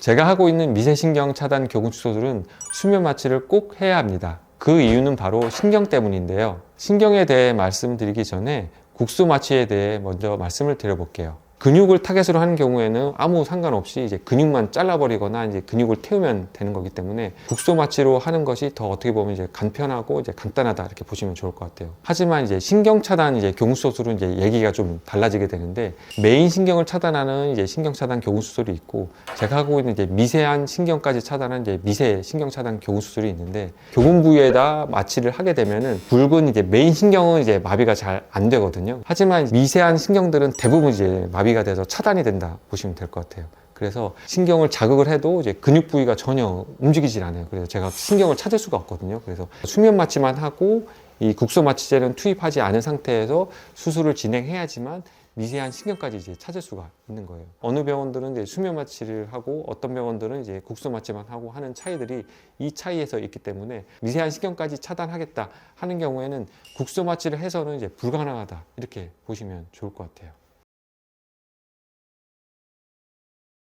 제가 하고 있는 미세신경 차단 교근수술은 수면 마취를 꼭 해야 합니다. 그 이유는 바로 신경 때문인데요. 신경에 대해 말씀드리기 전에 국소 마취에 대해 먼저 말씀을 드려볼게요. 근육을 타겟으로 하는 경우에는 아무 상관없이 이제 근육만 잘라버리거나 이제 근육을 태우면 되는 거기 때문에 국소 마취로 하는 것이 더 어떻게 보면 이제 간편하고 이제 간단하다 이렇게 보시면 좋을 것 같아요. 하지만 이제 신경 차단 이제 교근 수술은 이제 얘기가 좀 달라지게 되는데 메인 신경을 차단하는 이제 신경 차단 교근 수술이 있고 제가 하고 있는 이제 미세한 신경까지 차단하는 이제 미세 신경 차단 교근 수술이 있는데 교근 부위에다 마취를 하게 되면은 굵은 이제 메인 신경은 이제 마비가 잘 안 되거든요. 하지만 미세한 신경들은 대부분 이제 마비가 돼서 차단이 된다 보시면 될 것 같아요. 그래서 신경을 자극을 해도 이제 근육 부위가 전혀 움직이질 않아요. 그래서 제가 신경을 찾을 수가 없거든요. 그래서 수면 마취만 하고 이 국소 마취제는 투입하지 않은 상태에서 수술을 진행해야지만 미세한 신경까지 이제 찾을 수가 있는 거예요. 어느 병원들은 이제 수면 마취를 하고 어떤 병원들은 이제 국소 마취만 하고 하는 차이들이 이 차이에서 있기 때문에 미세한 신경까지 차단하겠다 하는 경우에는 국소 마취를 해서는 이제 불가능하다 이렇게 보시면 좋을 것 같아요.